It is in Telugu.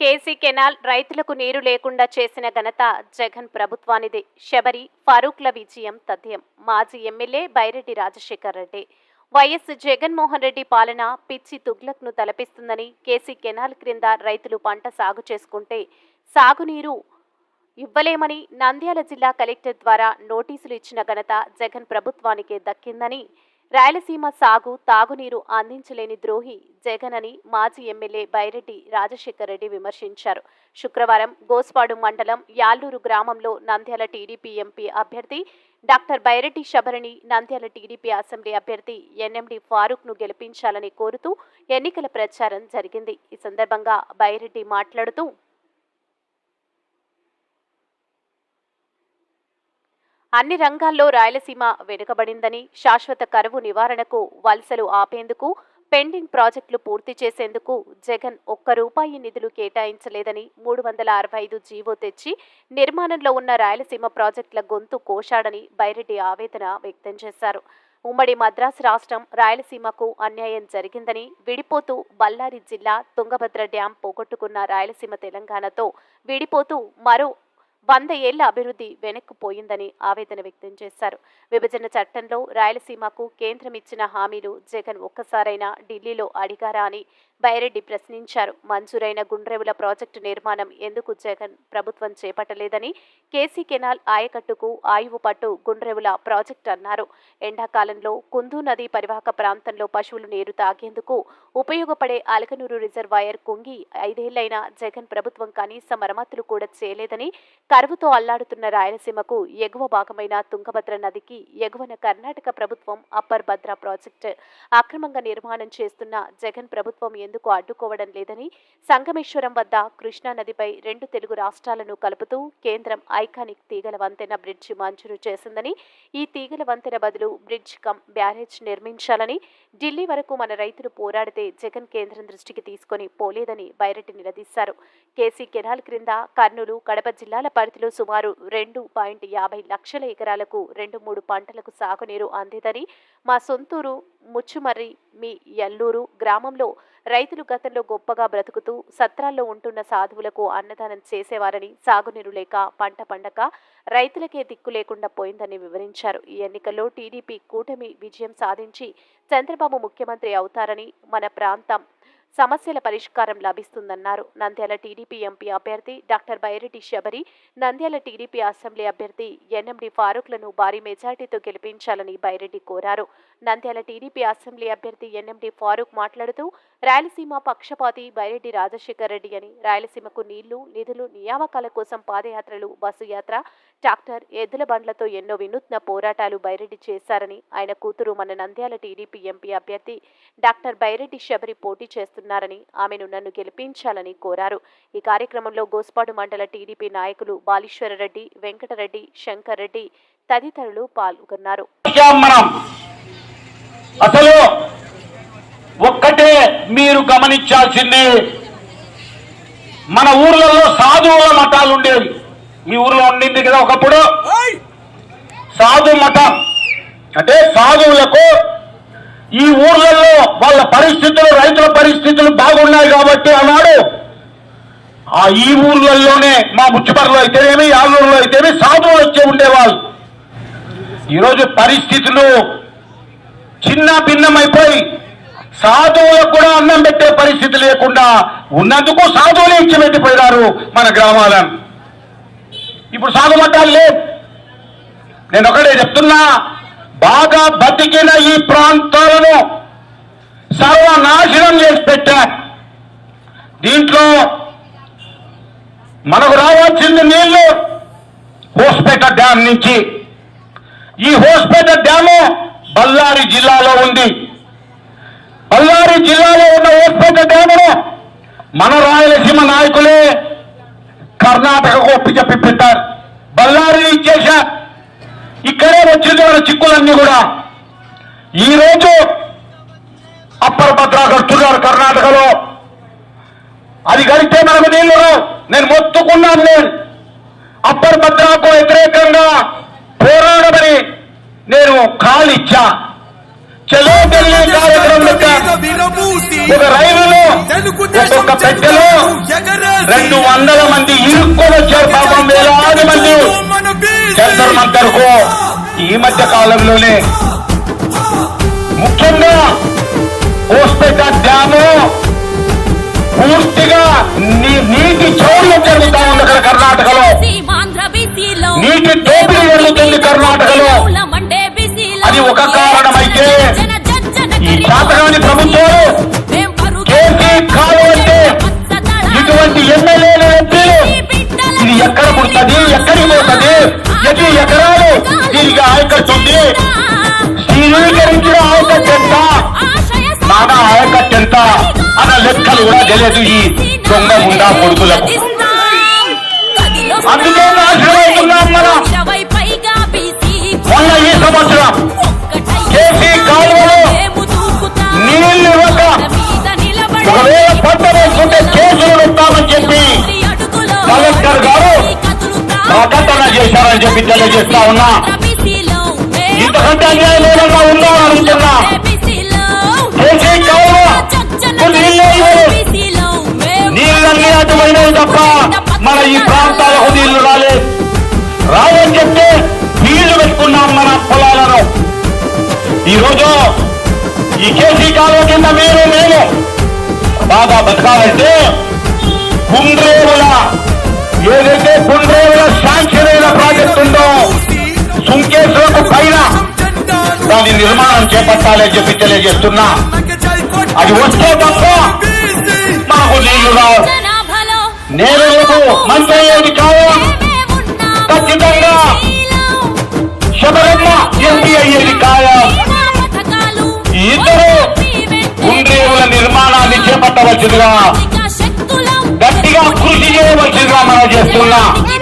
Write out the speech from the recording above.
కేసీ కెనాల్ రైతులకు నీరు లేకుండా చేసిన ఘనత జగన్ ప్రభుత్వానిదే. శబరి ఫారూక్ల విజయం తథ్యం. మాజీ ఎమ్మెల్యే బైరెడ్డి రాజశేఖర్ రెడ్డి. వైఎస్ జగన్మోహన్ రెడ్డి పాలన పిచ్చి తుగ్లక్ను తలపిస్తుందని కేసీ కెనాల్ క్రింద రైతులు పంట సాగు చేసుకుంటే సాగునీరు ఇవ్వలేమని నంద్యాల జిల్లా కలెక్టర్ ద్వారా నోటీసులు ఇచ్చిన ఘనత జగన్ ప్రభుత్వానికే దక్కిందని రాయలసీమ సాగు తాగునీరు అందించలేని ద్రోహి జగన్ అని మాజీ ఎమ్మెల్యే బైరెడ్డి రాజశేఖర్ రెడ్డి విమర్శించారు. శుక్రవారం గోస్పాడు మండలం యాలూరు గ్రామంలో నంద్యాల టీడీపీ ఎంపీ అభ్యర్థి డాక్టర్ బైరెడ్డి శబరిని నంద్యాల టీడీపీ అసెంబ్లీ అభ్యర్థి ఎన్ఎండి ఫారూక్ను గెలిపించాలని కోరుతూ ఎన్నికల ప్రచారం జరిగింది. ఈ సందర్భంగా బైరెడ్డి మాట్లాడుతూ అన్ని రంగాల్లో రాయలసీమ వెనుకబడిందని శాశ్వత కరువు నివారణకు వలసలు ఆపేందుకు పెండింగ్ ప్రాజెక్టులు పూర్తి చేసేందుకు జగన్ ఒక్క రూపాయి నిధులు కేటాయించలేదని మూడు వందల అరవై ఐదు జీవో తెచ్చి నిర్మాణంలో ఉన్న రాయలసీమ ప్రాజెక్టుల గొంతు కోశాడని బైరెడ్డి ఆవేదన వ్యక్తం చేశారు. ఉమ్మడి మద్రాసు రాష్ట్రం రాయలసీమకు అన్యాయం జరిగిందని విడిపోతూ బళ్ళారి జిల్లా తుంగభద్ర డ్యాం పోగొట్టుకున్న రాయలసీమ తెలంగాణతో విడిపోతూ మరో వంద ఏళ్ళ అభివృద్ధి వెనక్కుపోయిందని ఆవేదన వ్యక్తం చేశారు. విభజన చట్టంలో రాయలసీమకు కేంద్రం ఇచ్చిన హామీలు జగన్ ఒక్కసారైనా ఢిల్లీలో అడిగారా అని బైరెడ్డి ప్రశ్నించారు. మంజూరైన గుండ్రేవుల ప్రాజెక్టు నిర్మాణం ఎందుకు జగన్ ప్రభుత్వం చేపట్టలేదని కేసీ కెనాల్ ఆయకట్టుకు ఆయువు పట్టు గుండ్రేవుల ప్రాజెక్టు అన్నారు. ఎండాకాలంలో కుందు నది పరివాహక ప్రాంతంలో పశువులు నీరు తాగేందుకు ఉపయోగపడే అలకనూరు రిజర్వాయర్ కుంగి ఐదేళ్ళైనా జగన్ ప్రభుత్వం కనీస మరమ్మతులు కూడా చేయలేదని కరువుతో అల్లాడుతున్న రాయలసీమకు ఎగువ భాగమైన తుంగభద్ర నదికి ఎగువన కర్ణాటక ప్రభుత్వం అప్పర్ భద్ర ప్రాజెక్టు అక్రమంగా నిర్మాణం చేస్తున్న జగన్ ప్రభుత్వం ఎందుకు అడ్డుకోవడం లేదని సంగమేశ్వరం వద్ద కృష్ణా నదిపై రెండు తెలుగు రాష్ట్రాలను కలుపుతూ కేంద్రం ఐకానిక్ తీగల వంతెన బ్రిడ్జి మంజూరు చేసిందని ఈ తీగల వంతెన బదులు బ్రిడ్జ్ కమ్ బ్యారేజ్ నిర్మించాలని ఢిల్లీ వరకు మన రైతులు పోరాడితే జగన్ కేంద్రం దృష్టికి తీసుకొని పోలేదని బైరెడ్డి నిలదీశారు. కేసీ కెనాల్ క్రింద కర్నూలు కడప జిల్లాల పరిధిలో సుమారు రెండు పాయింట్ యాభై లక్షల ఎకరాలకు రెండు మూడు పంటలకు సాగునీరు అందేదని మా సొంతూరు ముచ్చుమర్రి మీ ఎల్లూరు గ్రామంలో రైతులు గతంలో గొప్పగా బ్రతుకుతూ సత్రాల్లో ఉంటున్న సాధువులకు అన్నదానం చేసేవారని సాగునీరు లేక పంట పండక రైతులకే దిక్కు లేకుండా పోయిందని వివరించారు. ఈ ఎన్నికల్లో టీడీపీ కూటమి విజయం సాధించి చంద్రబాబు ముఖ్యమంత్రి అవుతారని మన ప్రాంతం సమస్యల పరిష్కారం లభిస్తుందన్నారు. నంద్యాల టీడీపీ ఎంపీ అభ్యర్థి doctor Byreddy Shabari Nandyal TDP assembly అభ్యర్థి ఎన్ఎండి ఫారూక్లను భారీ మెజార్టీతో గెలిపించాలని బైరెడ్డి కోరారు. నంద్యాల టీడీపీ అసెంబ్లీ అభ్యర్థి ఎన్ఎండి ఫారూక్ మాట్లాడుతూ రాయలసీమ పక్షపాతి బైరెడ్డి రాజశేఖర్ రెడ్డి అని రాయలసీమకు నీళ్ళు నిధులు నియామకాల కోసం పాదయాత్రలు బస్సు యాత్ర ట్రాక్టర్ ఎద్దుల బండ్లతో ఎన్నో వినూత్న పోరాటాలు బైరెడ్డి చేశారని ఆయన కూతురు మన నంద్యాల టీడీపీ ఎంపీ అభ్యర్థి డాక్టర్ బైరెడ్డి శబరి పోటీ చేస్తున్నారని ఆమెను నన్ను గెలిపించాలని కోరారు. ఈ కార్యక్రమంలో గోస్పాడు మండల టీడీపీ నాయకులు బాలీశ్వరరెడ్డి వెంకటరెడ్డి శంకర్ రెడ్డి తదితరులు పాల్గొన్నారు. అసలు ఒక్కటే మీరు గమనించాల్సింది మన ఊర్లలో సాధువుల మఠాలు ఉండేవి మీ ఊర్లో ఉండింది కదా ఒకప్పుడు? సాధు మఠం. అంటే సాధువులకు ఈ ఊర్లలో వాళ్ళ పరిస్థితులు రైతుల పరిస్థితులు బాగున్నాయి కాబట్టి అన్నాడు. ఆ ఈ ఊర్లలోనే మా ముచ్చుపర్లో అయితేనేమి ఆలూరులో అయితేనేమి సాధువులు వచ్చి ఉండేవాళ్ళు. ఈరోజు పరిస్థితులు చిన్న భిన్నమైపోయి సాధువులకు కూడా అన్నం పెట్టే పరిస్థితి లేకుండా ఉన్నందుకు సాధువులు ఇచ్చి పెట్టిపోయినారు మన గ్రామాలను. ఇప్పుడు సాధు లేవు. నేను ఒకటే చెప్తున్నా బాగా బతికిన ఈ ప్రాంతాలను సర్వనాశనం చేసి పెట్టా. దీంట్లో మనకు రావాల్సింది నీళ్ళు. హోస్పేట డ్యాం నుంచి. ఈ హోస్పేట డ్యాము బళ్ళారి జిల్లాలో ఉంది. బళ్ళారి జిల్లాలో ఉన్న హోస్పేట డ్యామును మన రాయలసీమ నాయకులే కర్ణాటకకు ఒప్పి బళ్ళారి పెట్టారు ఇక్కడే వచ్చింది మన చిక్కులన్నీ కూడా. ఈ రోజు అప్పర్ భద్రా కడుతున్నారు కర్ణాటకలో. అది కడితే మనకు నీళ్ళు రావు. నేను మొత్తుకున్నాను నేను. అప్పర్ భద్రాకు వ్యతిరేకంగా పోరాడమని నేను ఖాళీ ఒక రైలులో ఒక్కొక్క పెట్టెలో రెండు వందల మంది ఇరుక్కొని వచ్చారు పాపం వేలాది మంది జంతర్ మంతర్కు ఈ మధ్య కాలంలోనే. ముఖ్యంగా హోస్పేట డ్యాము పూర్తిగా నీ- నీటి చౌర్యం జరుగుతా ఉంది అక్కడ కర్ణాటకలో. నీటి దోపిడీ జరుగుతుంది కర్ణాటకలో. అది ఒక కారణమైతే ఈ శాతకాని ప్రభుత్వాలు ఒకటి ఎకరాలు దీనికి ఆయకట్టుంది స్థిరీకరించిన ఆయకట్టు ఎంత? నానా ఆయకట్టు ఎంత? అన్న లెక్కలు కూడా తెలియదు ఈ దొంగ గుండా కొడుకులకు. అందుకే నాశనమవుతున్నాం మన మొన్న ఈ సంవత్సరం కేసీ కాలువలో నీళ్ళు బిడ్డలు చేస్తా ఉన్నా. ఇంతకంటే అన్యాయం ఏదన్నా ఉందా అని అడుగుతున్నా నీళ్ళన్నీ అటుపోయినాయి తప్ప మన ఈ ప్రాంతాలకు నీళ్ళు రాలే రావని చెప్తే నీళ్ళు పెట్టుకున్నాం మన పొలాలను. ఈరోజు ఈ కేసీ కాలువ కింద మీరు మేము బాగా బతకాలంటే గుండ్రేవుల ఏదైతే కుండ్రేవుల శాంక్షన్ అయిన ప్రాజెక్ట్ ఉందో సుంకేశ్వరకు పైన దాని నిర్మాణం చేపట్టాలని చెప్పి తెలియజేస్తున్నా. అది వస్తే తప్ప మాకు నీళ్ళు రావు. నేను రేపు మంత్రి అయ్యేది కాదు. ఖచ్చితంగా శబరమ్మ ఎంపీ అయ్యేది కాదు. ఇద్దరు గుండ్రేవుల నిర్మాణాన్ని చేపట్టవచ్చుగా గట్టిగా కృషి చేయవలసిందిగా మనం చేస్తున్నా